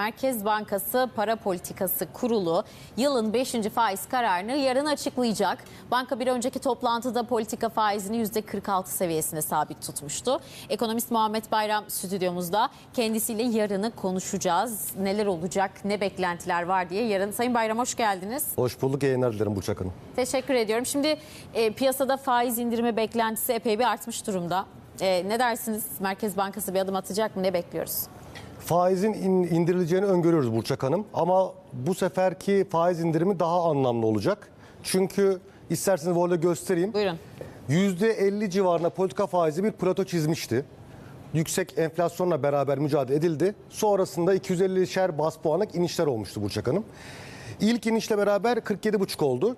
Merkez Bankası Para Politikası Kurulu yılın 5. faiz kararını yarın açıklayacak. Banka bir önceki toplantıda politika faizini %46 seviyesine sabit tutmuştu. Ekonomist Muhammed Bayram stüdyomuzda kendisiyle yarını konuşacağız. Neler olacak, ne beklentiler var diye yarın. Sayın Bayram hoş geldiniz. Hoş bulduk yayınlar dilerim Burçak Hanım. Teşekkür ediyorum. Şimdi e, piyasada faiz indirimi beklentisi epey bir artmış durumda. E, ne dersiniz? Merkez Bankası bir adım atacak mı? Ne bekliyoruz? Faizin in- indirileceğini öngörüyoruz Burçak Hanım. Ama bu seferki faiz indirimi daha anlamlı olacak. Çünkü isterseniz böyle göstereyim. Buyurun. %50 civarında politika faizi bir plato çizmişti. Yüksek enflasyonla beraber mücadele edildi. Sonrasında 250'şer bas puanlık inişler olmuştu Burçak Hanım. İlk inişle beraber 47,5 oldu.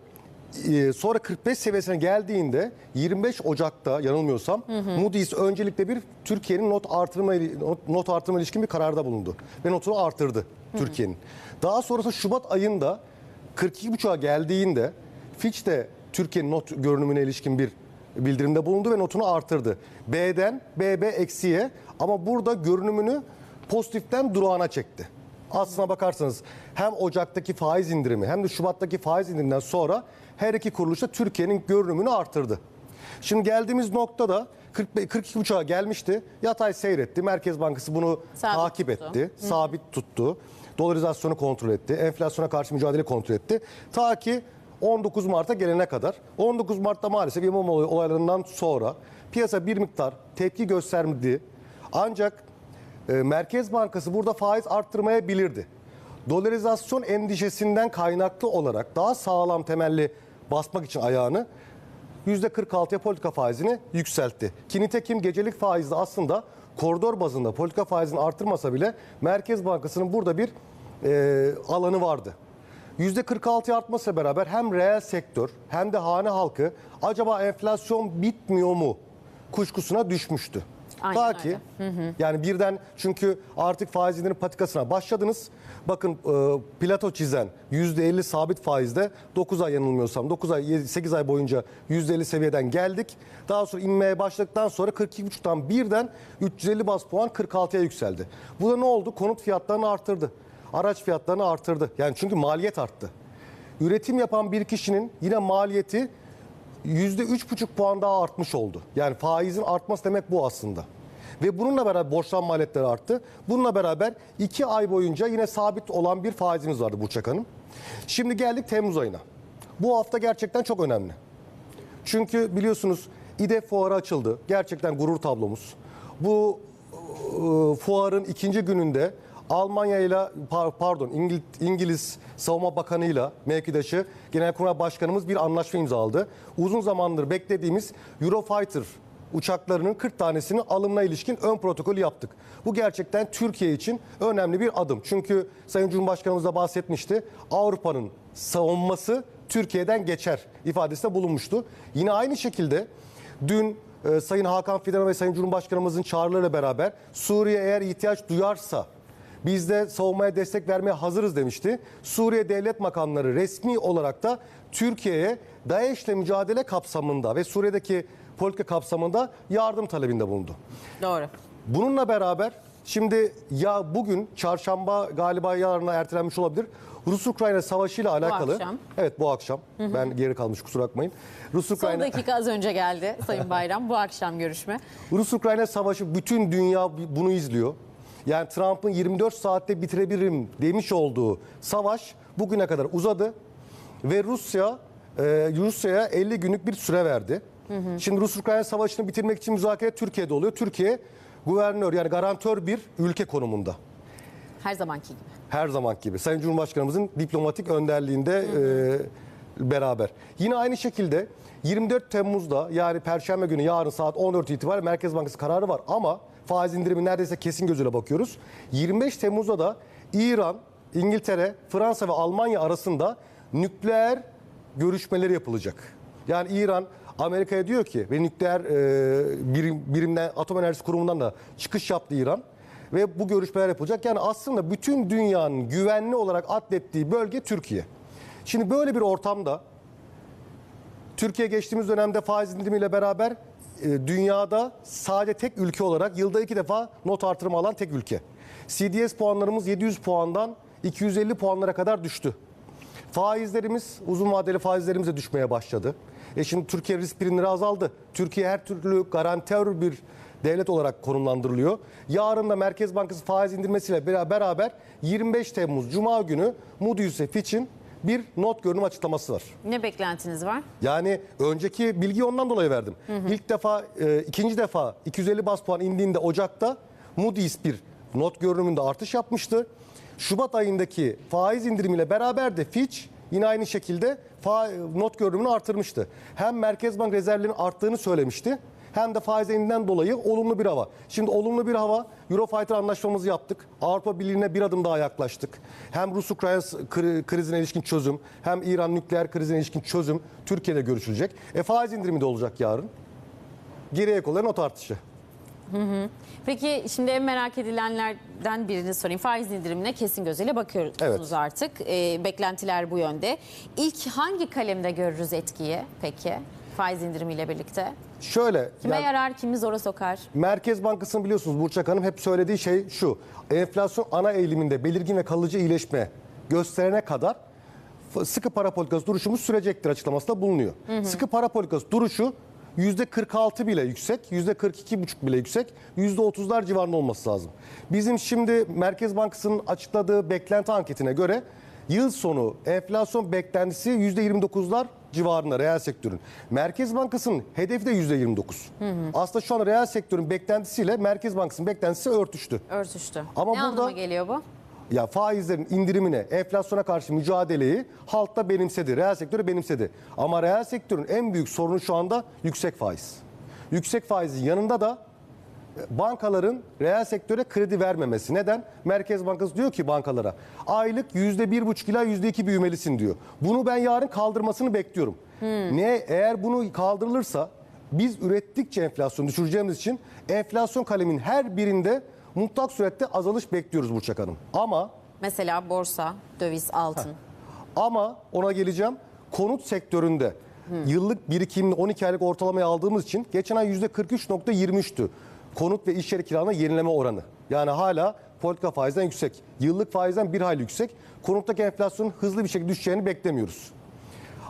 Ee, Sonra 45 seviyesine geldiğinde 25 Ocak'ta yanılmıyorsam Moody's öncelikle bir Türkiye'nin not artırma not, not artırma ilişkin bir kararda bulundu ve notunu artırdı Türkiye'nin. Daha sonrası Şubat ayında 42,5'a geldiğinde Fitch de Türkiye'nin not görünümüne ilişkin bir bildirimde bulundu ve notunu artırdı. B'den BB eksiye ama burada görünümünü pozitiften durağına çekti. Aslına bakarsanız hem Ocak'taki faiz indirimi hem de Şubat'taki faiz indiriminden sonra her iki kuruluş da Türkiye'nin görünümünü artırdı. Şimdi geldiğimiz noktada 42,5'a gelmişti. Yatay seyretti. Merkez Bankası bunu Sabit takip tuttu. etti. Sabit tuttu. Dolarizasyonu kontrol etti. Enflasyona karşı mücadele kontrol etti. Ta ki 19 Mart'a gelene kadar. 19 Mart'ta maalesef İmamoğlu olaylarından sonra piyasa bir miktar tepki gösterdi. Ancak e, Merkez Bankası burada faiz arttırmayabilirdi. Dolarizasyon endişesinden kaynaklı olarak daha sağlam temelli basmak için ayağını %46'ya politika faizini yükseltti. Ki nitekim gecelik faizde aslında koridor bazında politika faizini artırmasa bile Merkez Bankası'nın burada bir e, alanı vardı. %46'ya artmasıyla beraber hem reel sektör hem de hane halkı acaba enflasyon bitmiyor mu kuşkusuna düşmüştü. Aynen Ta ki yani birden çünkü artık faiz indirim patikasına başladınız. Bakın e, plato çizen %50 sabit faizde 9 ay yanılmıyorsam 9 ay 8 ay boyunca %50 seviyeden geldik. Daha sonra inmeye başladıktan sonra 42,5'tan birden 350 bas puan 46'ya yükseldi. Bu da ne oldu? Konut fiyatlarını arttırdı. Araç fiyatlarını arttırdı. Yani çünkü maliyet arttı. Üretim yapan bir kişinin yine maliyeti %3,5 puan daha artmış oldu. Yani faizin artması demek bu aslında. Ve bununla beraber borçlanma maliyetleri arttı. Bununla beraber 2 ay boyunca yine sabit olan bir faizimiz vardı Burçak Hanım. Şimdi geldik Temmuz ayına. Bu hafta gerçekten çok önemli. Çünkü biliyorsunuz İDE fuarı açıldı. Gerçekten gurur tablomuz. Bu e, fuarın ikinci gününde Almanya ile par- pardon İngil- İngiliz Savunma Bakanı ile mevkidaşı Genelkurmay Başkanımız bir anlaşma imzaladı. Uzun zamandır beklediğimiz Eurofighter uçaklarının 40 tanesinin alımına ilişkin ön protokolü yaptık. Bu gerçekten Türkiye için önemli bir adım. Çünkü Sayın Cumhurbaşkanımız da bahsetmişti. Avrupa'nın savunması Türkiye'den geçer ifadesinde bulunmuştu. Yine aynı şekilde dün e, Sayın Hakan Fidan ve Sayın Cumhurbaşkanımızın çağrılarıyla beraber Suriye eğer ihtiyaç duyarsa biz de savunmaya destek vermeye hazırız demişti. Suriye devlet makamları resmi olarak da Türkiye'ye DAEŞ'le mücadele kapsamında ve Suriye'deki politika kapsamında yardım talebinde bulundu. Doğru. Bununla beraber şimdi ya bugün çarşamba galiba yarına ertelenmiş olabilir. Rus-Ukrayna savaşı ile alakalı. akşam. Evet bu akşam. Ben geri kalmış kusura bakmayın. Son Rus-Ukrayna dakika az önce geldi Sayın Bayram. Bu akşam görüşme. Rus-Ukrayna savaşı bütün dünya bunu izliyor. Yani Trump'ın 24 saatte bitirebilirim demiş olduğu savaş bugüne kadar uzadı ve Rusya e, Rusya'ya 50 günlük bir süre verdi. Şimdi Rus-Ukrayna savaşını bitirmek için müzakere Türkiye'de oluyor. Türkiye guvernör yani garantör bir ülke konumunda. Her zamanki gibi. Her zaman gibi. Sayın Cumhurbaşkanımızın diplomatik önderliğinde e, beraber. Yine aynı şekilde 24 Temmuz'da yani Perşembe günü yarın saat 14 itibariyle Merkez Bankası kararı var ama faiz indirimi neredeyse kesin gözüyle bakıyoruz. 25 Temmuz'da da İran, İngiltere, Fransa ve Almanya arasında nükleer görüşmeleri yapılacak. Yani İran Amerika'ya diyor ki ve nükleer e, birim, birimden atom enerjisi kurumundan da çıkış yaptı İran ve bu görüşmeler yapılacak. Yani aslında bütün dünyanın güvenli olarak adlettiği bölge Türkiye. Şimdi böyle bir ortamda Türkiye geçtiğimiz dönemde faiz indirimiyle beraber e, dünyada sadece tek ülke olarak yılda iki defa not artırımı alan tek ülke. CDS puanlarımız 700 puandan 250 puanlara kadar düştü. Faizlerimiz, uzun vadeli faizlerimiz de düşmeye başladı. E şimdi Türkiye risk primleri azaldı. Türkiye her türlü garantör bir devlet olarak konumlandırılıyor. Yarın da Merkez Bankası faiz indirmesiyle bera- beraber 25 Temmuz Cuma günü Moody's ve Fitch'in bir not görünüm açıklaması var. Ne beklentiniz var? Yani önceki bilgiyi ondan dolayı verdim. İlk defa, e, ikinci defa 250 bas puan indiğinde Ocak'ta Moody's bir not görünümünde artış yapmıştı. Şubat ayındaki faiz indirimiyle beraber de Fitch yine aynı şekilde fa- not görünümünü artırmıştı. Hem Merkez Bank rezervlerinin arttığını söylemişti hem de faiz indiğinden dolayı olumlu bir hava. Şimdi olumlu bir hava Eurofighter anlaşmamızı yaptık. Avrupa Birliği'ne bir adım daha yaklaştık. Hem Rus-Ukrayna kri- krizine ilişkin çözüm hem İran nükleer krizine ilişkin çözüm Türkiye'de görüşülecek. E faiz indirimi de olacak yarın. Geriye kolay not artışı. Peki şimdi en merak edilenlerden birini sorayım. Faiz indirimine kesin gözüyle bakıyorsunuz Evet. artık. Ee, beklentiler bu yönde. İlk hangi kalemde görürüz etkiyi peki? Faiz indirimiyle birlikte. Şöyle Kime yani yarar, kimi zora sokar? Merkez Bankası'nın biliyorsunuz Burçak Hanım hep söylediği şey şu. Enflasyon ana eğiliminde belirgin ve kalıcı iyileşme gösterene kadar sıkı para politikası duruşumuz sürecektir açıklamasında bulunuyor. Sıkı para politikası duruşu %46 bile yüksek, %42,5 bile yüksek, %30'lar civarında olması lazım. Bizim şimdi Merkez Bankası'nın açıkladığı beklenti anketine göre yıl sonu enflasyon beklentisi %29'lar civarında reel sektörün. Merkez Bankası'nın hedefi de %29. Aslında şu an reel sektörün beklentisiyle Merkez Bankası'nın beklentisi örtüştü. Örtüştü. Ama ne burada- geliyor bu? Ya faizlerin indirimine, enflasyona karşı mücadeleyi halkta benimsedi, reel sektörü benimsedi. Ama reel sektörün en büyük sorunu şu anda yüksek faiz. Yüksek faizin yanında da bankaların reel sektöre kredi vermemesi. Neden? Merkez Bankası diyor ki bankalara aylık %1,5 ila %2 büyümelisin diyor. Bunu ben yarın kaldırmasını bekliyorum. Ne eğer bunu kaldırılırsa biz ürettikçe enflasyon düşüreceğimiz için enflasyon kalemin her birinde mutlak surette azalış bekliyoruz Burçak Hanım. Ama Mesela borsa, döviz, altın. ama ona geleceğim. Konut sektöründe yıllık birikimli 12 aylık ortalamayı aldığımız için geçen ay %43.23'tü. Konut ve iş yeri kiralama yenileme oranı. Yani hala politika faizden yüksek. Yıllık faizden bir hayli yüksek. Konuttaki enflasyonun hızlı bir şekilde düşeceğini beklemiyoruz.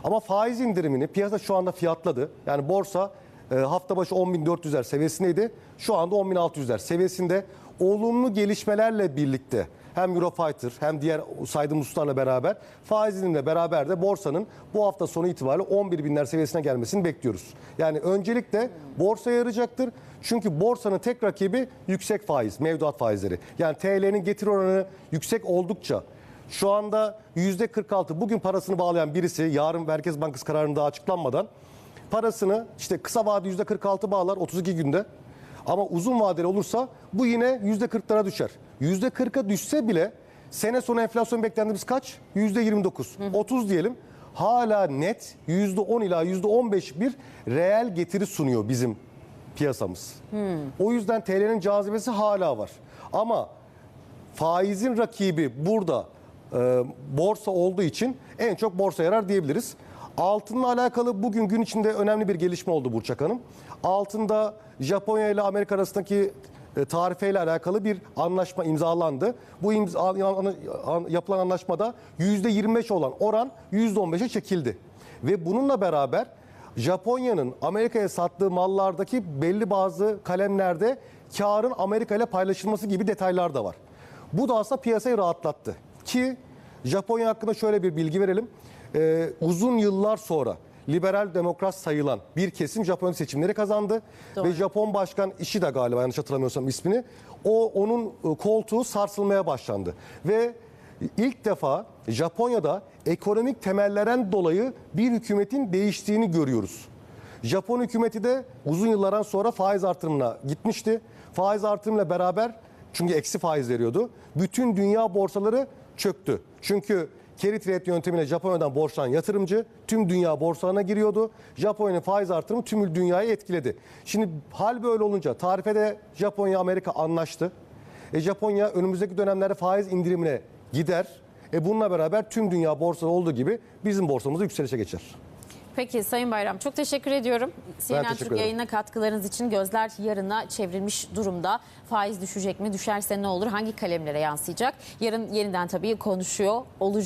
Ama faiz indirimini piyasa şu anda fiyatladı. Yani borsa e, hafta başı 10.400'ler seviyesindeydi. Şu anda 10.600'ler seviyesinde. Olumlu gelişmelerle birlikte hem Eurofighter hem diğer saydığım hususlarla beraber faiz indirimle beraber de borsanın bu hafta sonu itibariyle 11 binler seviyesine gelmesini bekliyoruz. Yani öncelikle borsaya yarayacaktır. Çünkü borsanın tek rakibi yüksek faiz, mevduat faizleri. Yani TL'nin getir oranı yüksek oldukça şu anda %46 bugün parasını bağlayan birisi yarın Merkez Bankası kararının daha açıklanmadan parasını işte kısa vade %46 bağlar 32 günde ama uzun vadeli olursa bu yine %40'lara düşer. %40'a düşse bile sene sonu enflasyon beklentimiz kaç? %29. 30 diyelim. Hala net %10 ila %15 bir reel getiri sunuyor bizim piyasamız. O yüzden TL'nin cazibesi hala var. Ama faizin rakibi burada e, borsa olduğu için en çok borsa yarar diyebiliriz. Altınla alakalı bugün gün içinde önemli bir gelişme oldu Burçak Hanım. Altında Japonya ile Amerika arasındaki e, tarife ile alakalı bir anlaşma imzalandı. Bu imza, an- an- yapılan anlaşmada %25 olan oran %15'e çekildi. Ve bununla beraber Japonya'nın Amerika'ya sattığı mallardaki belli bazı kalemlerde karın Amerika ile paylaşılması gibi detaylar da var. Bu da aslında piyasayı rahatlattı. Ki Japonya hakkında şöyle bir bilgi verelim. Ee, uzun yıllar sonra liberal demokrat sayılan bir kesim Japonya seçimleri kazandı. Doğru. Ve Japon başkan Ishida galiba yanlış hatırlamıyorsam ismini. O onun e, koltuğu sarsılmaya başlandı. Ve ilk defa Japonya'da ekonomik temellerden dolayı bir hükümetin değiştiğini görüyoruz. Japon hükümeti de uzun yıllardan sonra faiz artırımına gitmişti. Faiz artırımla beraber çünkü eksi faiz veriyordu. Bütün dünya borsaları çöktü. Çünkü carry trade yöntemiyle Japonya'dan borçlanan yatırımcı tüm dünya borsalarına giriyordu. Japonya'nın faiz artırımı tüm dünyayı etkiledi. Şimdi hal böyle olunca tarifede Japonya Amerika anlaştı. E, Japonya önümüzdeki dönemlerde faiz indirimine gider. E, bununla beraber tüm dünya borsada olduğu gibi bizim borsamız da yükselişe geçer. Peki Sayın Bayram çok teşekkür ediyorum. CNN teşekkür Türk yayına katkılarınız için gözler yarına çevrilmiş durumda. Faiz düşecek mi? Düşerse ne olur? Hangi kalemlere yansıyacak? Yarın yeniden tabii konuşuyor olacak.